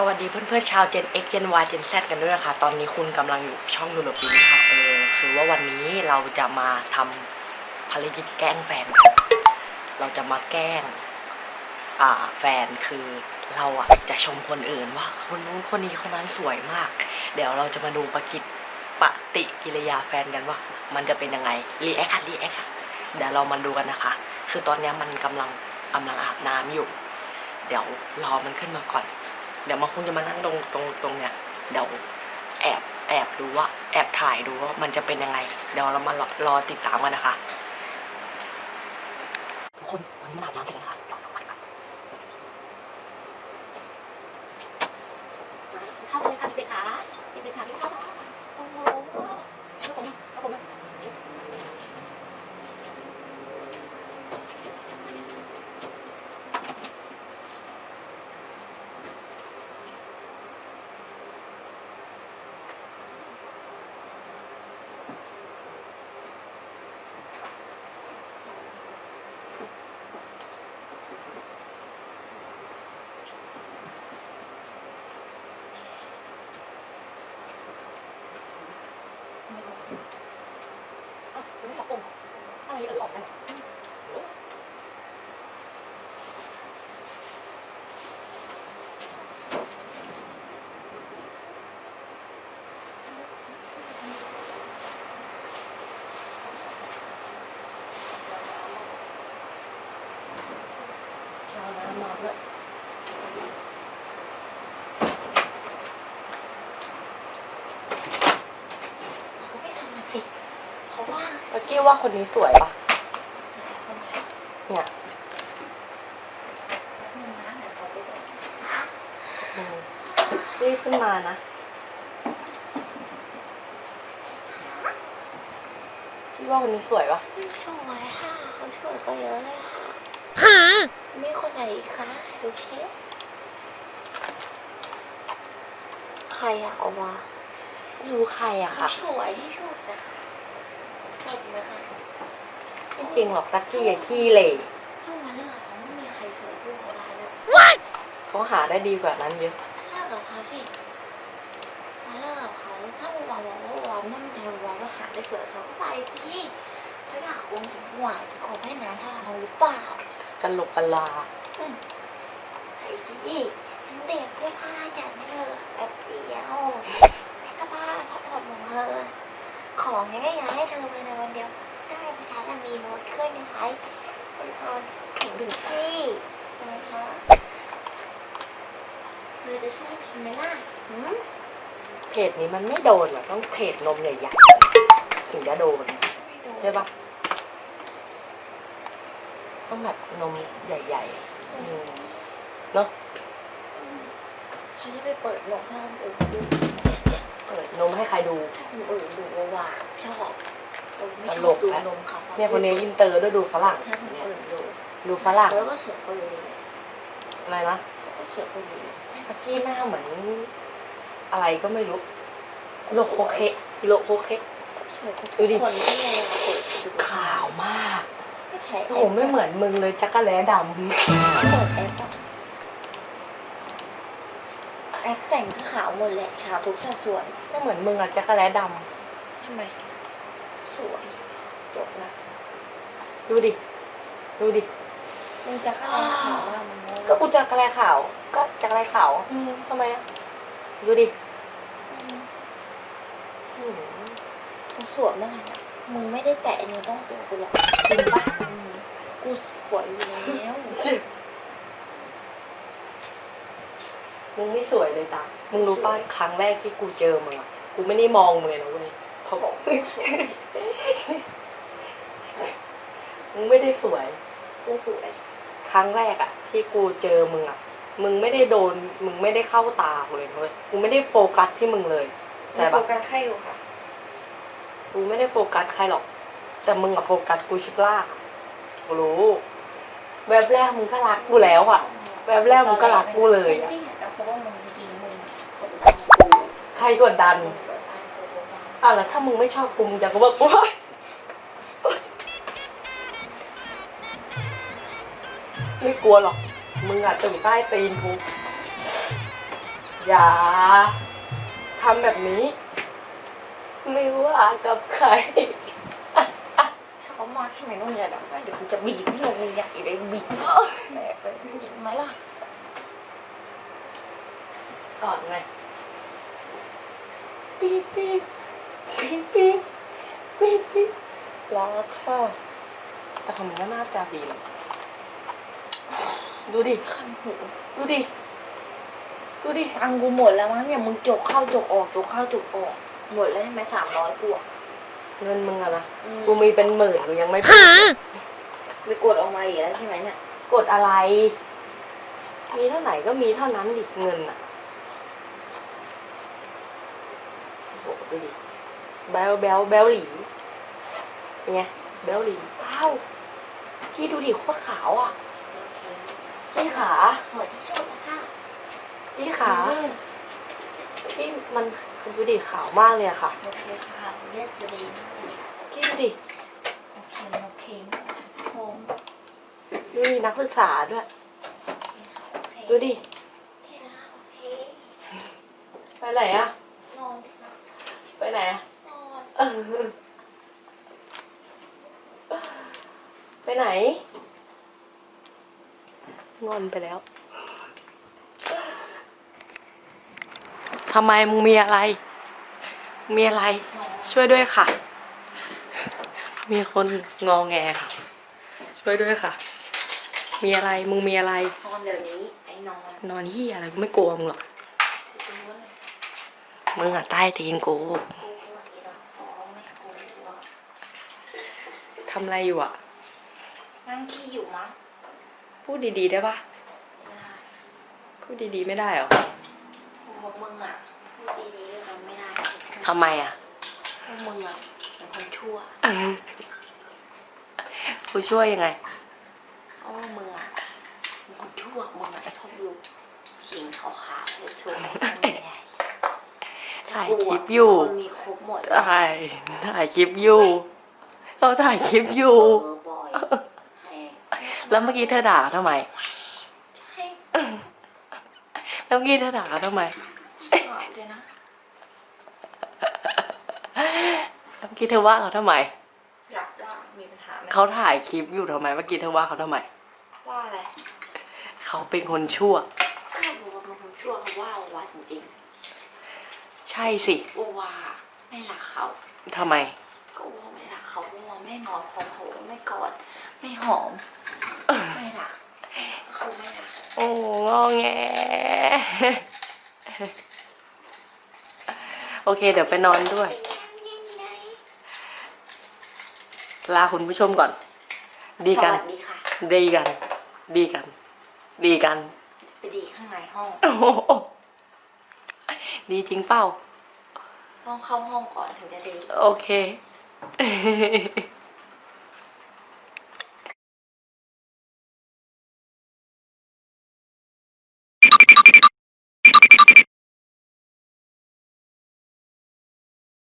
สวัสดีเพื่อนๆชาว Gen X Gen Y Gen Z กันด้วยนะคะ ตอนนี้คุณกำลังอยู่ช่องดูโรปินค่ะ เออ คือว่าวันนี้เราจะมาทำภารกิจแกล้งแฟน เราจะมาแกล้ง อ่า แฟนคือเราอะจะชมคนอื่นว่าคนนู้นคนนี้คนนั้นสวยมาก เดี๋ยวเราจะมาดูปกิจปฏิกิริยาแฟนกันว่า มันจะเป็นยังไง รีแอคค่ะ รีแอคค่ะ เดี๋ยวเรามาดูกันนะคะ คือตอนนี้มันกำลังกำลังอาบน้ำอยู่ เดี๋ยวรอมันขึ้นมาก่อน เดี๋ยวมาคงจะมานั่งตรงตรงตรงเนี้ยเดี๋ยวแอบแอบดูว่า แอบถ่ายดูว่ามันจะเป็นยังไง เดี๋ยวเรามารอรอติดตามกันนะคะ ทุกคนวันนี้มาอาบน้ำเสร็จแล้วนะคะรอน้ำมันก่อน เข้าไปเลยค่ะเด็กๆขาเด็กๆขาพี่เข้าโอ้โหเอาผมเอาผม เอาไม่ออกผมอะไรเออออกไปเอาน้ำมาด้วย เขาไม่ทำนะสิเขาว่า ตะกี้ว่าคนนี้สวยปะเนี่ยหนึ่งนะเดี๋ยวเขาไปดูอืมรีบขึ้นมานะ พี่ว่าคนนี้สวยปะสวยค่ะเขาสวยก็เยอะเลยค่ะมีคนไหนอีกคะดูเคสใครอะเอาวะไม่รู้ใครอะเขาค่ะ สวยที่สุดนะ ชอบนะคะไม่จริงหรอกตักกี้อะขี้เหร่ถ้าวันเลิกเขาไม่มีใครสวยขึ้นเขาได้เลยเขาหาได้ดีกว่านั้นเยอะเลิกกับเขาสิมาเลิกกับเขาถ้าวันวันวันวันนั่นเทววันก็หาได้สวยเขาก็ไปสิถ้าอยากคงถึงหวานจะคงให้นานเท่าเราหรือเปล่ากันหลกกันลาไอ้สิเด็กเรียกผ้าจัดไม่เธอแบบเดียวแม่ก็ผ้าพับผ่อนของเธอ ของยังไม่อยากให้เธอไปในวันเดียวได้ประชาชนมีโน้ตขึ้นนะคะคุณพรถึงถึงที่นะคะเธอจะชอบฉันไหมล่ะหืมเพจนี้มันไม่โดนอะต้องเพจนมใหญ่ๆถึงจะโดน ใช่ปะต้องแบบนมใหญ่ๆอืมเนาะเขาจะไปเปิดโลกให้คนอื่นดู ปิดนมให้ใครดูถ้าคนอื่นดูว่าหวานชอบเออไม่ชตลอบกดูนะนมเขาเนี่ยคนนี้อินเตอร์ด้วยดูฝรั่งถ้าคนเนี่ยอื่นดูดูฝรั่งแล้วก็สวยกว่าอยู่ดีอะไรนะเขาก็สวยกว่าอยู่ดีเมื่อกี้หน้าเหมือน อะไรก็ไม่รู้โลโคเคะโลโคเคะสวยกว่าดูทุดิกคนที่เราเปิดดูขาวมากไม่ใช่โอ้โหไม่เหมือนมึงเลยจักรแล้ดเปิดแอป อะแอปแต่งก็ขาวหมดแหละขาวทุกสัดส่วนำไม่เหมือนมึงอะจักรแล้ดทำไม สวยจบนะำดูดิ ดูดิ มึงจะขาวขาวอะมึงก็กูจักรแล้ขาว ก็จักรแล้ขาวอืมทำไมอะดูดิอืมกูสวยเมื่อไหร่อะมึงไม่ได้แตะเนื้อต้องตัวกูหรอกจริงปะอืมกูสวยอยู่แล้ว มึงไม่สวยเลยตามึงรู้ป่ะครั้งแรกที่กูเจอมึงอะกูไม่ได้มองมึงเลยนะเว้ยเขาบอกมึงไม่ได้สวยกูสวย ครั้งแรกอะที่กูเจอมึงอะมึงไม่ได้โดน มึงไม่ได้เข้าตากูเลยนะเว้ยกูไม่ได้โฟกัสที่มึงเลยใช่โฟปะกัสให้อยู่ค่ะ กูไม่ได้โฟกัสใครหรอก แต่มึงอะโฟกัสกูชิบลากกูรู้ แวบแรกมึงก็รักกูแล้วอะแวบแรกมึงก็รักกูเลยไม่อะ ใครกดดันมึงกดดันกูกดดันอะแล้วถ้ามึงไม่ชอบกูมึงจะกูบอกกูว่าไม่กลัวหรอก มึงอะตื่นใต้ตีนกูอย่าทำแบบนี้ ไม่ว่ากับใครเขามาใช่ไหมนุ่นอย่าดังเดี๋ยวกูจะบีบให้ลงใหญ่เลยบีบแม่ไปเห็นไหมล่ะสอนไง ปี๊บปี๊บปี๊บปี๊บปี๊บปี๊บรักค่ะแต่ทำไมก็น่าจะดีนะดูดิคันหูดูดิ ดูดิตังกูหมดแล้วมั้งเนี่ยมึงจกเข้าจกออกจกเข้าจกออก หมดแล้วใช่ไหมสามร้อยกูอะเงินมึงอะนะอืมกูมีเป็นหมื่นกูยังไม่เป็นไปกดออกมาอีกแล้วใช่ไหมเนี่ย กดอะไร มีเท่าไหร่ก็มีเท่านั้นดิเงินอะโอ้โห ดูดิแบลแบลแบลหลีเป็นไงแบลหลีว้าวพี่ดูดิโคตรขาวอะโอเคพี่ขาสวยที่สุดนะคะพี่ขาพี่มันดูดิขาวมากเลยอะค่ะโอเคค่ะเรียกสลีนพี่ดูดิโอเคโอเคโฮมดูดินักศึกษาด้วยโอเคดูดิโอเคนะโอเคไปไหนอะนอนสินะ ไปไหนอะนอนเออไปไหน งอนไปแล้วทำไมมึงมีอะไร มีอะไรนอนช่วยด้วยค่ะ มีคนงอแงค่ะ ช่วยด้วยค่ะ มีอะไร มึงมีอะไร นอนเดี๋ยวนี้ ไอ้นอน นอนที่อะไรกูไม่กลัวมึงหรอกกูรู้เลย มึงอะใต้ตีนกูกูกลัวอีดอกฟ้องไม่กูกลัวทำอะไรอยู่อะนั่งขี้อยู่มั้งพูดดีๆได้ปะไม่ได้พูดดีๆไม่ได้เหรอกูบอกมึงอะพูดดีๆด้วยกันไม่ได้ทำไมอะพวกมึงอะเป็นคนชั่วกูช่วยยังไงเพราะว่ามึงอะเป็นคนชั่วมึงอะไอ้พวกลูกหิงขาวๆเลยช่วยไม่ได้ ถ่ายคลิปอยู่คนมีครบหมดถ่ายถ่ายคลิปอยู่ เราถ่ายคลิปอยู่ เออบอยให้แล้วเมื่อกี้เธอด่าทำไม ให้แล้วเมื่อกี้เธอด่าทำไมหายเลยนะแล้วเมื่อกี้เธอว่าเขาทำไม อยากว่ามีปัญหาไหมเขาถ่ายคลิปอยู่ทำไม เมื่อกี้เธอว่าเขาทำไม ว่าอะไรเขาเป็นคนชั่ว ก็รู้ว่าเป็นคนชั่วเขาว่าว่าจริง ใช่สิๆว่าว่าไม่รักเขาทำไม ก็ว่าไม่รักเขาว่าไม่งอนของเขาไม่กอดไม่หอม ไม่รักเขาไม่รักโอ้งอแงโอเค เดี๋ยวไปนอนด้วย ลาคุณผู้ชมก่อน ดีกัน สวัสดีค่ะ ดีกัน ดีกัน ดีกัน ไปดีข้างในห้องโอ้โหดีจริงเปล่า ต้องเข้าห้องก่อนถึงจะดี โอเค